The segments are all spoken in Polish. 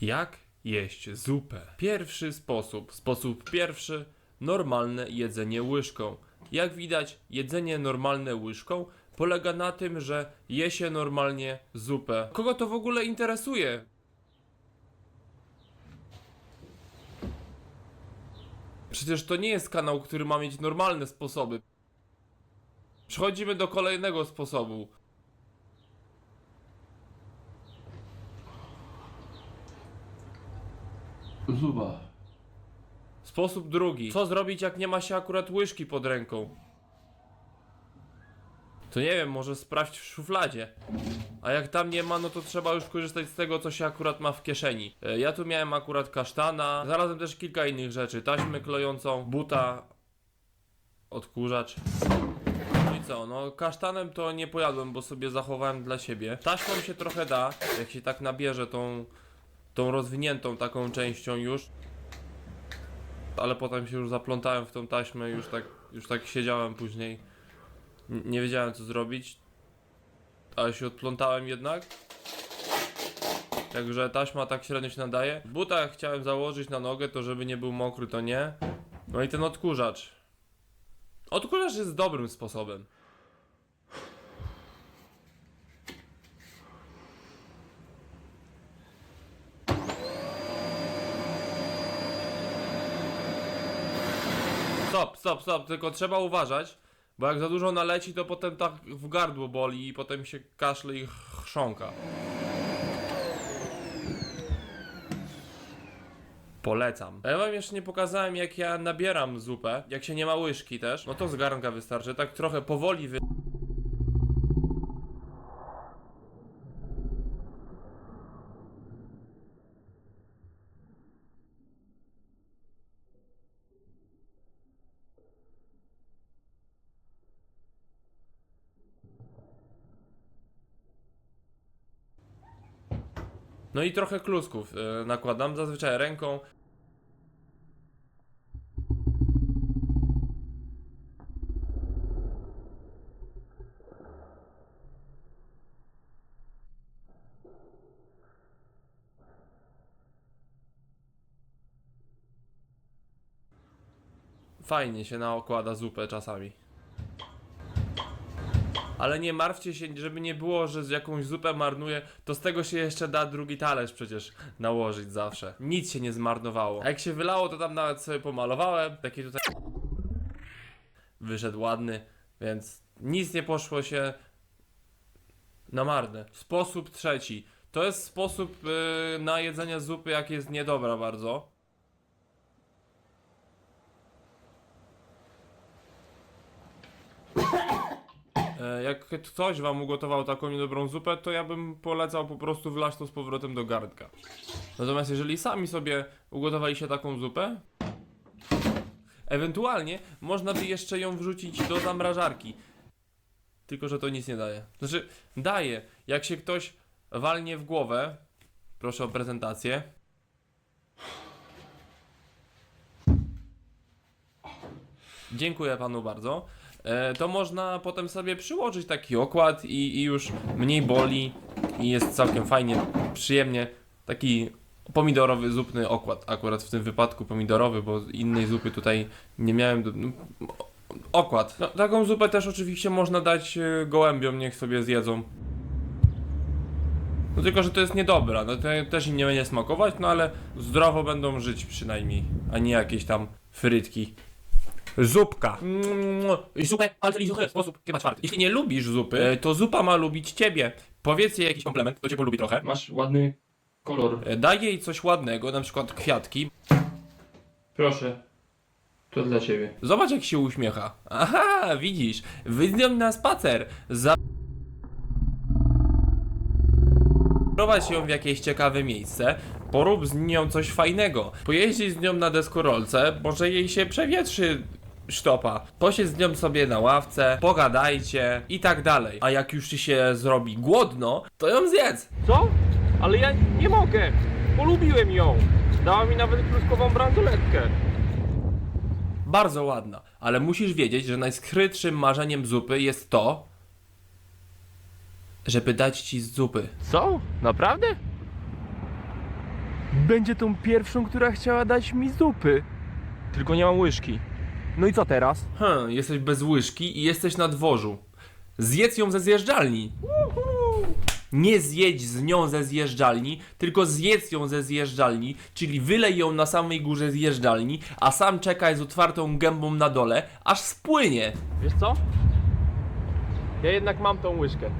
Jak jeść zupę? Pierwszy sposób. Sposób pierwszy. Normalne jedzenie łyżką. Jak widać, jedzenie normalne łyżką polega na tym, że je się normalnie zupę. Kogo to w ogóle interesuje? Przecież to nie jest kanał, który ma mieć normalne sposoby. Przechodzimy do kolejnego sposobu. Zuba. Sposób drugi. Co zrobić, jak nie ma się akurat łyżki pod ręką? To nie wiem, może sprawdź w szufladzie. A jak tam nie ma, no to trzeba już korzystać z tego, co się akurat ma w kieszeni. E, Ja tu miałem akurat kasztana, znalazłem też kilka innych rzeczy. Taśmę klejącą, buta, odkurzacz. No i co, no kasztanem to nie pojadłem, bo sobie zachowałem dla siebie. Taśmą się trochę da, jak się tak nabierze tą, tą rozwiniętą taką częścią już ale potem się już zaplątałem w tą taśmę, już tak, już tak siedziałem później. Nie wiedziałem co zrobić, ale się odplątałem jednak. Także taśma tak średnio się nadaje. Buta chciałem założyć na nogę, to żeby nie był mokry, to nie. No i ten odkurzacz. Odkurzacz jest dobrym sposobem. Stop, stop, stop, tylko trzeba uważać, bo jak za dużo naleci, to potem tak w gardło boli i potem się kaszle i chrząka. Polecam. A ja wam jeszcze nie pokazałem jak ja nabieram zupę, jak się nie ma łyżki też, no to z garnka wystarczy, tak trochę powoli wy... No i trochę klusków yy, nakładam, zazwyczaj ręką. Fajnie się naokłada zupę czasami. Ale nie martwcie się, żeby nie było, że jakąś zupę marnuję, to z tego się jeszcze da drugi talerz przecież nałożyć zawsze. Nic się nie zmarnowało. A jak się wylało, to tam nawet sobie pomalowałem. Taki tutaj wyszedł ładny, więc nic nie poszło się na marne. Sposób trzeci. To jest sposób yy, na jedzenie zupy, jak jest niedobra bardzo. Jak ktoś wam ugotował taką niedobrą zupę, to ja bym polecał po prostu wlać to z powrotem do garnka. Natomiast jeżeli sami sobie ugotowaliście taką zupę, ewentualnie można by jeszcze ją wrzucić do zamrażarki. Tylko, że to nic nie daje. Znaczy, daje. Jak się ktoś walnie w głowę, proszę o prezentację. Dziękuję panu bardzo. E, to można potem sobie przyłożyć taki okład i, i już mniej boli i jest całkiem fajnie, przyjemnie. Taki pomidorowy, zupny okład. Akurat w tym wypadku pomidorowy, bo innej zupy tutaj nie miałem. Do, no, okład. No, taką zupę też oczywiście można dać e, gołębiom, niech sobie zjedzą. No tylko, że to jest niedobra, no to też im nie będzie smakować, no ale zdrowo będą żyć przynajmniej, a nie jakieś tam frytki. Zupka. Mm, Zupę, ale zupę, sposób chyba czwarty. Jeśli nie lubisz zupy, e, to zupa ma lubić ciebie. Powiedz jej jakiś komplement, to cię polubi trochę. Masz ładny kolor. E, Daj jej coś ładnego, na przykład kwiatki. Proszę. To dla ciebie. Zobacz jak się uśmiecha. Aha, widzisz. Wyjdź na spacer. Za... Prowadź ją w jakieś ciekawe miejsce. Porób z nią coś fajnego. Pojeździć z nią na deskorolce, może jej się przewietrzy sztopa. Posiedź z nią sobie na ławce, pogadajcie i tak dalej. A jak już ci się zrobi głodno, to ją zjedz. Co? Ale ja nie mogę. Polubiłem ją. Dała mi nawet kluskową bransoletkę. Bardzo ładna, ale musisz wiedzieć, że najskrytszym marzeniem zupy jest to, żeby dać ci z zupy. Co? Naprawdę? będzie tą pierwszą, która chciała dać mi zupy. Tylko nie mam łyżki. No i co teraz? Hm, jesteś bez łyżki i jesteś na dworzu. Zjedz ją ze zjeżdżalni. Nie zjedź z nią ze zjeżdżalni, tylko zjedz ją ze zjeżdżalni, czyli wylej ją na samej górze zjeżdżalni, a sam czekaj z otwartą gębą na dole, aż spłynie. Wiesz co? Ja jednak mam tą łyżkę.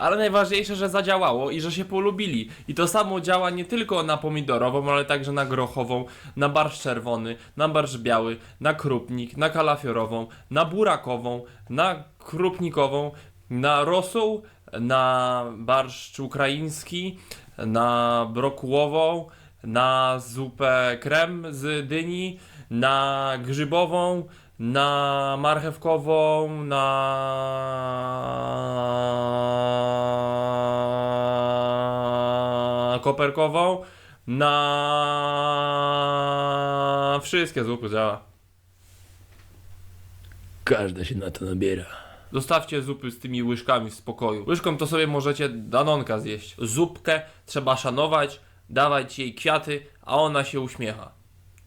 Ale najważniejsze, że zadziałało i że się polubili. I to samo działa nie tylko na pomidorową, ale także na grochową, na barszcz czerwony, na barszcz biały, na krupnik, na kalafiorową, na burakową, na krupnikową, na rosół, na barszcz ukraiński, na brokułową, na zupę krem z dyni, na grzybową, na marchewkową, na koperkową, na wszystkie zupy działa. Każda się na to nabiera. Zostawcie zupy z tymi łyżkami w spokoju. Łyżką to sobie możecie danonka zjeść. Zupkę trzeba szanować, dawać jej kwiaty, a ona się uśmiecha.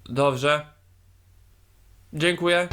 Dobrze? Dziękuję.